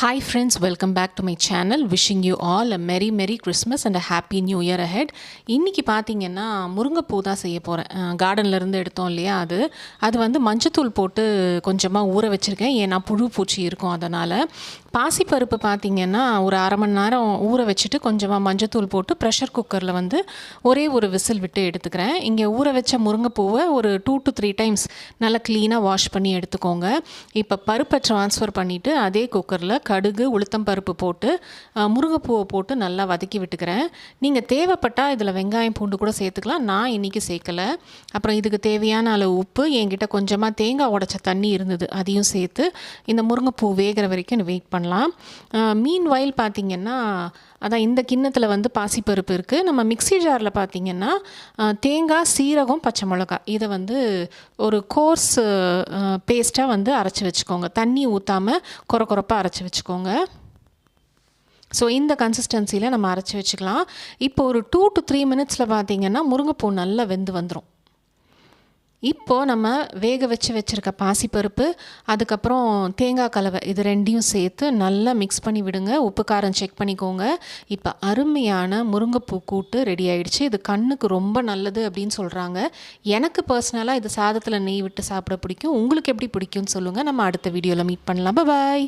Hi friends, welcome back to my channel. Wishing you all a merry merry Christmas and a happy new year ahead. இன்றைக்கி பார்த்தீங்கன்னா முருங்கைப்பூ தான் செய்ய போகிறேன் கார்டன்லேருந்து எடுத்தோம் இல்லையா அது? அது வந்து மஞ்சத்தூள் போட்டு கொஞ்சமாக ஊற வச்சுருக்கேன். ஏன்னா புழு பூச்சி இருக்கும் அதனால். பாசிப்பருப்பு பார்த்தீங்கன்னா ஒரு அரை மணி நேரம் ஊற வச்சுட்டு கொஞ்சமாக மஞ்சத்தூள் போட்டு ப்ரெஷர் குக்கரில் வந்து ஒரே ஒரு விசில் விட்டு எடுத்துக்கிறேன். இங்கே ஊற வச்ச முருங்கைப்பூவை ஒரு டூ டு த்ரீ டைம்ஸ் நல்லா க்ளீனாக வாஷ் பண்ணி எடுத்துக்கோங்க. இப்போ பருப்பை ட்ரான்ஸ்ஃபர் பண்ணிவிட்டு அதே குக்கரில் கடுகு உளுத்தம் பருப்பு போட்டு முருங்கைப்பூவை போட்டு நல்லா வதக்கி விட்டுக்கிறேன். நீங்கள் தேவைப்பட்டால் இதில் வெங்காயம் பூண்டு கூட சேர்த்துக்கலாம். நான் இன்றைக்கி சேர்க்கலை. அப்புறம் இதுக்கு தேவையான அளவு உப்பு என்கிட்ட கொஞ்சமாக தேங்காய் உடச்ச தண்ணி இருந்தது அதையும் சேர்த்து இந்த முருங்கைப்பூ வேகிற வரைக்கும் வெயிட் பண்ணலாம். மீன் வயல் பார்த்திங்கன்னா அதான் இந்த கிண்ணத்தில் வந்து பாசிப்பருப்பு இருக்குது நம்ம மிக்ஸி ஜாரில் பார்த்தீங்கன்னா தேங்காய் சீரகம் பச்சை மிளகா இதை வந்து ஒரு கோர்ஸ் பேஸ்ட்டாக வந்து அரைச்சி வச்சுக்கோங்க. தண்ணி ஊற்றாமல் குறை குறைப்பாக அரைச்சி வச்சுக்கோங்க. ஸோ இந்த கன்சிஸ்டன்சியில் நம்ம அரைச்சி வச்சுக்கலாம். இப்போ ஒரு டூ டு த்ரீ மினிட்ஸில் பார்த்தீங்கன்னா முருங்கைப்பூ நல்லா வெந்து வந்துடும் இப்போது நம்ம வேக வச்சு வச்சுருக்க பாசிப்பருப்பு அதுக்கப்புறம் தேங்காய் கலவை இது ரெண்டையும் சேர்த்து நல்லா மிக்ஸ் பண்ணி விடுங்க. உப்பு காரம் செக் பண்ணிக்கோங்க. இப்போ அருமையான முருங்கைப்பூ கூட்டு ரெடி ஆயிடுச்சு. இது கண்ணுக்கு ரொம்ப நல்லது அப்படின்னு சொல்கிறாங்க எனக்கு பர்சனலாக இது சாதத்தில் நெய் விட்டு சாப்பிட பிடிக்கும். உங்களுக்கு எப்படி பிடிக்கும்னு சொல்லுங்கள் நம்ம அடுத்த வீடியோவில் மீட் பண்ணலாம். பாய்